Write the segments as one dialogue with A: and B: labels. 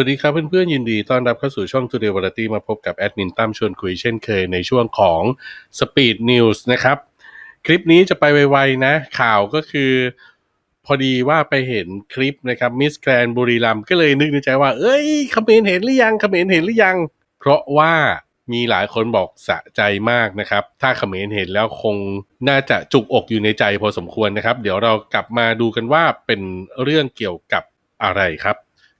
A: วัสดีครับเพื่อนๆยินดีต้อนรับเข้าสู่ช่อง Today Variety มาพบกับแอดมินตั้มชวนคุยเช่นเคยในช่วงของ Speed News นะครับ คลิปนี้จะไปไวๆนะ ข่าวก็คือ พอดีว่าไปเห็นคลิปนะครับมิสแกรนบุรีรัมก็เลยนึกในใจว่า เอ้ยเขมรเห็นหรือยังเขมรเห็นหรือยัง เพราะว่ามีหลายคนบอกสะใจมากนะครับ ถ้าเขมรเห็นแล้วคงน่าจะจุกอกอยู่ในใจพอสมควรนะครับ เดี๋ยวเรากลับมาดูกันว่าเป็นเรื่องเกี่ยวกับอะไรครับ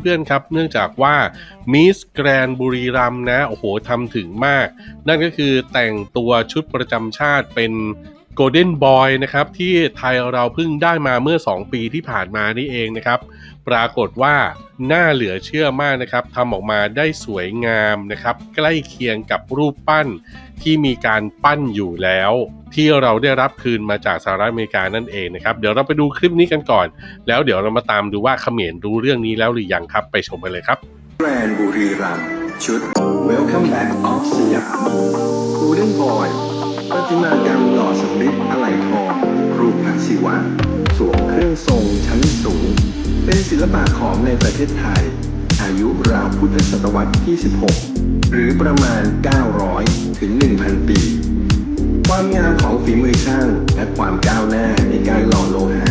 A: เพื่อนๆครับ เนื่องจากว่ามิสแกรนบุรีรัมนะโอ้โหทำถึงมาก นั่นก็คือแต่งตัวชุดประจำชาติเป็น โกลเด้นบอยนะครับที่ไทยเราเพิ่งได้มาเมื่อ 2 ปีที่ผ่านมานี่เองนะครับ ปรากฏว่าน่าเหลือเชื่อมากนะครับทำออกมาได้สวยงามนะครับ ใกล้เคียงกับรูปปั้นที่มีการปั้นอยู่แล้ว ที่เราได้รับคืนมาจากสหรัฐอเมริกานั่นเองนะครับ เดี๋ยวเราไปดูคลิปนี้กันก่อน แล้วเดี๋ยวเรามาตามดูว่าเขมรรู้เรื่องนี้แล้วหรือยังครับไปชมกันเลยครับ
B: แกรนด์บุรีรัมย์ชุด Welcome Back of สยาม Golden Boy ประติมากรรม ครูพระศิวะ สวมเครื่องทรงชั้นสูง เป็นศิลปะของในประเทศไทย อายุราวพุทธศตวรรษที่ 16 หรือประมาณ 900 ถึง 1,000 ปี ความงามของฝีมือช่าง และความก้าวหน้าในการหล่อโลหะ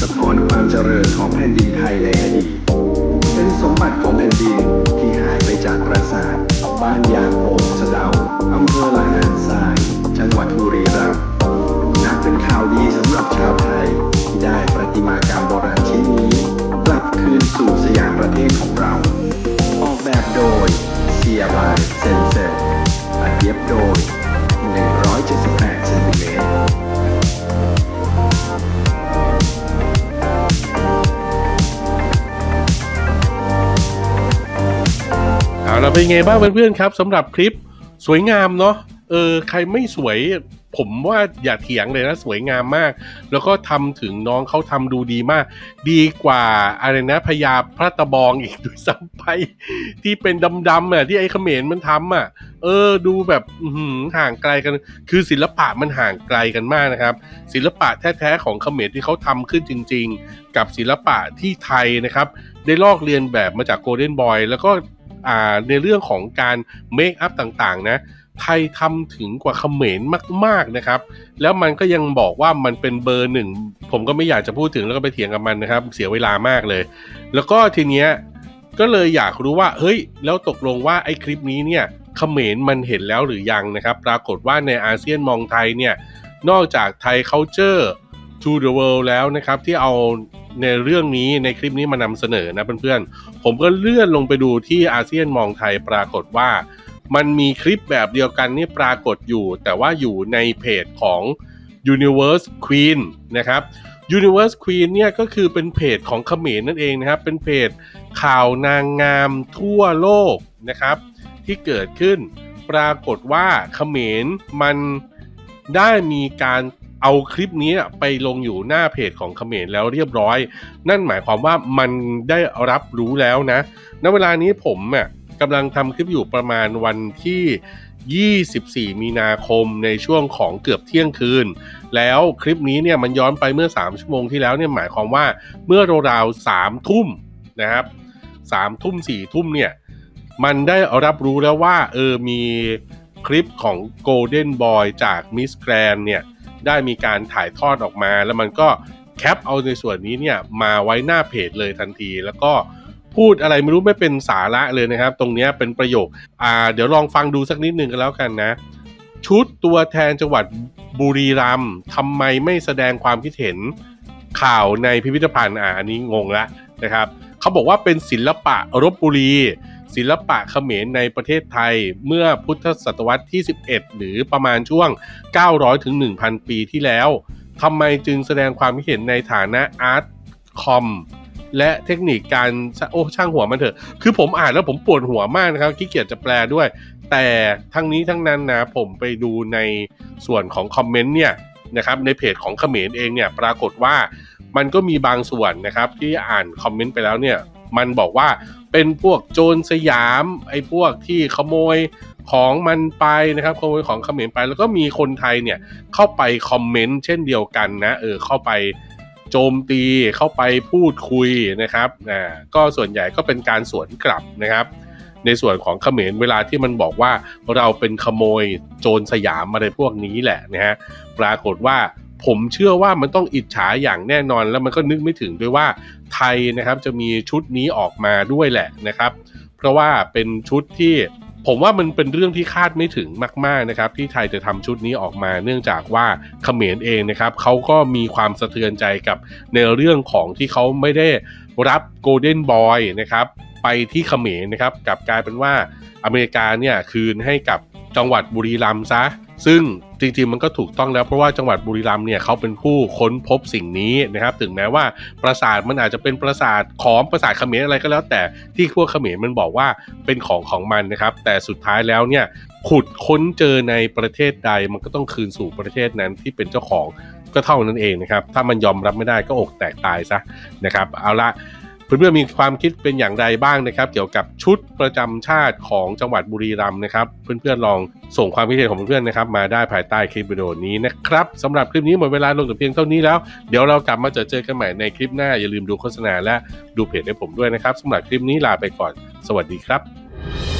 B: สะท้อนความเจริญของแผ่นดินไทยในอดีตเป็นสมบัติของแผ่นดินที่หายไปจากปราสาท บ้านยางโปงสะเดาอำเภอละหารทร ย็บโดย 178เซนติเมตร
A: เอาเราเป็นไงบ้างเพื่อนๆครับสำหรับคลิปสวยงามเนาะเออใครไม่สวย ผมว่าอย่าเถียงเลยนะสวยงามมาก แล้วก็ทำถึงน้องเขาทำดูดีมาก ดีกว่าอะไรนะพญาพระตะบองอีกด้วยซ้ำไป ที่เป็นดำๆอะที่ไอ้เขมรมันทำอะ เออ ดูแบบห่างไกลกัน คือศิลปะมันห่างไกลกันมากนะครับ ศิลปะแท้ๆของเขมรที่เขาทำขึ้นจริง ๆ กับศิลปะที่ไทยนะครับ ได้ลอกเรียนแบบมาจากโกลเด้นบอยแล้วก็ในเรื่องของการเมคอัพต่างๆ นะ ไทยทำถึงกว่าเขมรมาก ๆนะครับ แล้วมันก็ยังบอกว่ามันเป็นเบอร์หนึ่ง ผมก็ไม่อยากจะพูดถึงแล้วก็ไปเถียงกับมันนะครับ เสียเวลามากเลย แล้วก็ทีเนี้ยก็เลยอยากรู้ว่า เฮ้ย แล้วตกลงว่าไอ้คลิปนี้เนี่ยเขมรมันเห็นแล้วหรือยังนะครับ ปรากฏว่าในอาเซียนมองไทยเนี่ย นอกจากไทย culture to the world แล้วนะครับ ที่เอาในเรื่องนี้ในคลิปนี้มานำเสนอนะเพื่อนๆ ผมก็เลื่อนลงไปดูที่อาเซียนมองไทยปรากฏว่า มันมีคลิปแบบเดียวกันนี่ปรากฏอยู่ แต่ว่าอยู่ในเพจของ Universe Queen นะครับ Universe Queen เนี่ยก็คือเป็นเพจของเขมรนั่นเองนะครับ เป็นเพจข่าวนางงามทั่วโลกนะครับ ที่เกิดขึ้น ปรากฏว่าเขมรมันได้มีการเอาคลิปนี้ไปลงอยู่หน้าเพจของเขมรแล้วเรียบร้อย นั่นหมายความว่ามันได้รับรู้แล้วนะณเวลานี้ผมอะ กำลังทำคลิปอยู่ประมาณวันที่ 24 มีนาคมในช่วงของเกือบเที่ยงคืน แล้วคลิปนี้เนี่ยมันย้อนไปเมื่อ 3 ชั่วโมงที่แล้วเนี่ยหมายความว่าเมื่อราวๆ3ทุ่มนะครับ3ทุ่ม4ทุ่มเนี่ยมันได้รับรู้แล้วว่าเออมีคลิปของ Golden Boy จาก Miss Grand เนี่ยได้มีการถ่ายทอดออกมา แล้วมันก็แคปเอาในส่วนนี้เนี่ยมาไว้หน้าเพจเลยทันที แล้วก็ พูดอะไรไม่รู้ไม่เป็นสาระเลยนะครับ ตรงนี้เป็นประโยคอ่าเดี๋ยวลองฟังดูสักนิดหนึ่งกันแล้วกันนะ ชุดตัวแทนจังหวัดบุรีรัมย์ทำไมไม่แสดงความคิดเห็นข่าวในพิพิธภัณฑ์อ่าอันนี้งงละนะครับเขาบอกว่าเป็นศิลปะรบบุรี ศิลปะเขมรในประเทศไทยเมื่อพุทธศตวรรษที่ 11 หรือประมาณช่วง 900ถึง1,000 ปีที่แล้วทำไมจึงแสดงความคิดเห็นในฐานะอาร์ตคอม และเทคนิคการโอ้ช่างหัวมันเถอะ คือผมอ่านแล้วผมปวดหัวมากนะครับขี้เกียจจะแปลด้วย แต่ทั้งนี้ทั้งนั้นนะผมไปดูในส่วนของคอมเมนต์เนี่ยนะครับในเพจของเขมรเองเนี่ยปรากฏว่ามันก็มีบางส่วนนะครับที่อ่านคอมเมนต์ไปแล้วเนี่ยมันบอกว่าเป็นพวกโจรสยามไอ้พวกที่ขโมยของมันไปนะครับขโมยของเขมรไป แล้วก็มีคนไทยเนี่ยเข้าไปคอมเมนต์เช่นเดียวกันนะเออเข้าไป โจมตีเข้าไปพูดคุยนะครับอ่าก็ส่วนใหญ่ก็เป็นการสวนกลับนะครับ ในส่วนของเขมรเวลาที่มันบอกว่าเราเป็นขโมยโจรสยามอะไรพวกนี้แหละนะฮะปรากฏว่าผมเชื่อว่ามันต้องอิจฉาอย่างแน่นอนแล้วมันก็นึกไม่ถึงด้วยว่าไทยนะครับจะมีชุดนี้ออกมาด้วยแหละนะครับ เพราะว่าเป็นชุดที่ ผมว่ามันเป็นเรื่องที่คาดไม่ถึงมาก ๆนะครับ ที่ไทยจะทำชุดนี้ออกมา เนื่องจากว่าเขมรเองนะครับเขาก็มีความสะเทือนใจกับในเรื่องของที่เขาไม่ได้รับโกลเด้นบอยนะครับไปที่เขมรนะครับกลับกลายเป็นว่าอเมริกาเนี่ยคืนให้กับจังหวัดบุรีรัมย์ซะ ซึ่งจริงๆมันก็ถูกต้องแล้วเพราะว่าจังหวัดบุรีรัมย์เนี่ยเขาเป็นผู้ค้นพบสิ่งนี้นะครับ ถึงแม้ว่าปราสาทมันอาจจะเป็นปราสาทของปราสาทเขมรอะไรก็แล้ว แต่ที่พวกเขมรมันบอกว่าเป็นของของมันนะครับ แต่สุดท้ายแล้วเนี่ยขุดค้นเจอในประเทศใดมันก็ต้องคืนสู่ประเทศนั้นที่เป็นเจ้าของก็เท่านั้นเองนะครับ ถ้ามันยอมรับไม่ได้ก็อกแตกตายซะนะครับ เอาละ เพื่อนๆมีความคิดเป็นอย่างไรบ้างนะครับ เกี่ยวกับชุดประจำชาติของจังหวัดบุรีรัมย์นะครับ เพื่อนๆลองส่งความคิดเห็นของเพื่อนๆนะครับ มาได้ภายใต้คลิปวิดีโอนี้นะครับสำหรับคลิปนี้หมดเวลาลงแต่เพียงเท่านี้แล้ว เดี๋ยวเรากลับมาเจอเจอกันใหม่ในคลิปหน้าอย่าลืมดูโฆษณาและดูเพจให้ผมด้วยนะครับสำหรับคลิปนี้ลาไปก่อน สวัสดีครับ